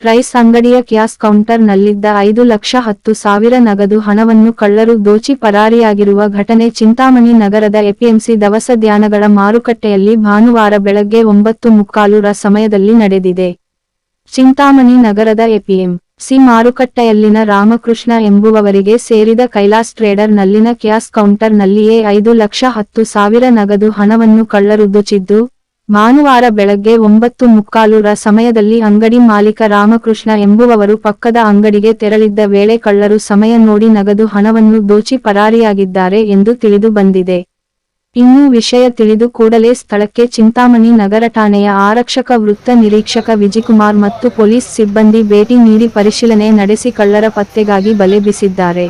Rice ಅಂಗಡಿಯ ಕ್ಯಾಸ್ ಕೌಂಟರ್ನಲ್ಲಿದ್ದ ಐದು ಲಕ್ಷ ಹತ್ತು ಸಾವಿರ ನಗದು ಹಣವನ್ನು ಕಳ್ಳರು ದೋಚಿ ಪರಾರಿಯಾಗಿರುವ ಘಟನೆ ಚಿಂತಾಮಣಿ ನಗರದ ಎಪಿಎಂಸಿ ದವಸ ಧ್ಯಾನಗಳ ಮಾರುಕಟ್ಟೆಯಲ್ಲಿ ಭಾನುವಾರ ಬೆಳಗ್ಗೆ ಒಂಬತ್ತು ಮುಕ್ಕಾಲು ರ ಸಮಯದಲ್ಲಿ ನಡೆದಿದೆ. ಚಿಂತಾಮಣಿ ನಗರದ ಎಪಿಎಂ ಸಿ ಮಾರುಕಟ್ಟೆಯಲ್ಲಿನ ರಾಮಕೃಷ್ಣ ಎಂಬುವವರಿಗೆ ಸೇರಿದ ಕೈಲಾಸ್ ಟ್ರೇಡರ್ನಲ್ಲಿನ ಕ್ಯಾಸ್ ಕೌಂಟರ್ನಲ್ಲಿಯೇ ಐದು ಲಕ್ಷ ಹತ್ತು ಸಾವಿರ ನಗದು ಹಣವನ್ನು ಕಳ್ಳರು ದೋಚಿದ್ದು ಭಾನುವಾರ ಬೆಳಗ್ಗೆ ಒಂಬತ್ತು ಮುಕ್ಕಾಲು ರ ಸಮಯದಲ್ಲಿ ಅಂಗಡಿ ಮಾಲೀಕ ರಾಮಕೃಷ್ಣ ಎಂಬುವವರು ಪಕ್ಕದ ಅಂಗಡಿಗೆ ತೆರಳಿದ್ದ ವೇಳೆ ಕಳ್ಳರು ಸಮಯ ನೋಡಿ ನಗದು ಹಣವನ್ನು ದೋಚಿ ಪರಾರಿಯಾಗಿದ್ದಾರೆ ಎಂದು ತಿಳಿದು ಬಂದಿದೆ. ಇನ್ನು ವಿಷಯ ತಿಳಿದು ಕೂಡಲೇ ಸ್ಥಳಕ್ಕೆ ಚಿಂತಾಮಣಿ ನಗರ ಠಾಣೆಯ ಆರಕ್ಷಕ ವೃತ್ತ ನಿರೀಕ್ಷಕ ವಿಜಿಕುಮಾರ್ ಮತ್ತು ಪೊಲೀಸ್ ಸಿಬ್ಬಂದಿ ಭೇಟಿ ನೀಡಿ ಪರಿಶೀಲನೆ ನಡೆಸಿ ಕಳ್ಳರ ಪತ್ತೆಗಾಗಿ ಬಲೆ ಬೀಸಿದ್ದಾರೆ.